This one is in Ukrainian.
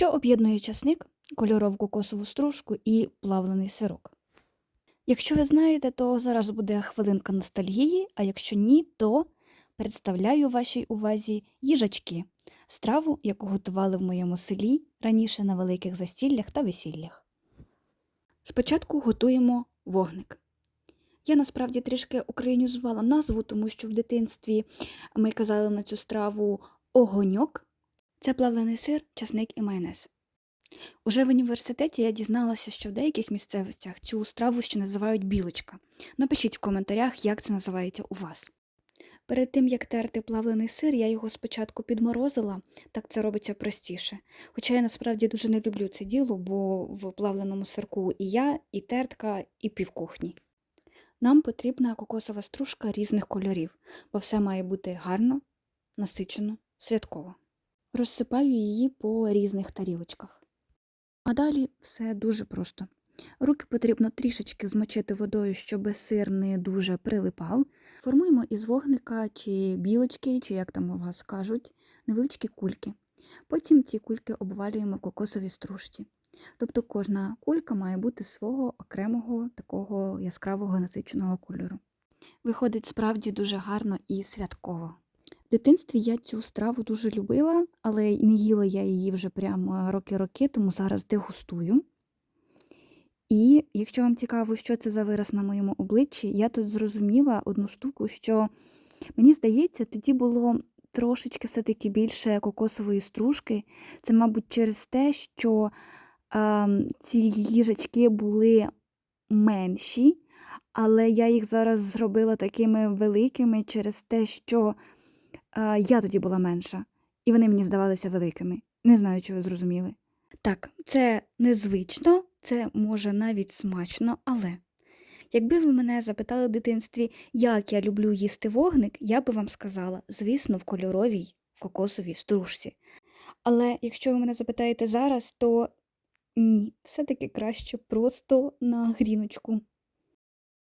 Що об'єднує часник, кольорову кокосову стружку і плавлений сирок? Якщо ви знаєте, то зараз буде хвилинка ностальгії, а якщо ні, то представляю вашій увазі їжачки, страву, яку готували в моєму селі раніше на великих застіллях та весіллях. Спочатку готуємо вогник. Я насправді трішки українізувала назву, тому що в дитинстві ми казали на цю страву огоньок. Це плавлений сир, часник і майонез. Уже в університеті я дізналася, що в деяких місцевостях цю страву ще називають білочка. Напишіть в коментарях, як це називається у вас. Перед тим, як терти плавлений сир, я його спочатку підморозила, так це робиться простіше. Хоча я насправді дуже не люблю це діло, бо в плавленому сирку і я, і тертка, і півкухні. Нам потрібна кокосова стружка різних кольорів, бо все має бути гарно, насичено, святково. Розсипаю її по різних тарілочках. А далі все дуже просто. Руки потрібно трішечки змочити водою, щоб сир не дуже прилипав. Формуємо із вогника чи білочки, чи як там у вас кажуть, невеличкі кульки. Потім ці кульки обвалюємо в кокосовій стружці. Тобто кожна кулька має бути свого окремого такого яскравого насиченого кольору. Виходить справді дуже гарно і святково. В дитинстві я цю страву дуже любила, але не їла я її вже прямо роки-роки, тому зараз дегустую. І якщо вам цікаво, що це за вираз на моєму обличчі, я тут зрозуміла одну штуку, що мені здається, тоді було трошечки все-таки більше кокосової стружки. Це, мабуть, через те, що е, ці їжачки були менші, але я їх зараз зробила такими великими через те, що е, я тоді була менша, і вони мені здавалися великими. Не знаю, чи ви зрозуміли. Так, це незвично, це може навіть смачно, але якби ви мене запитали в дитинстві, як я люблю їсти вогник, я би вам сказала, звісно, в кольоровій кокосовій стружці. Але якщо ви мене запитаєте зараз, то ні, все-таки краще просто на гріночку.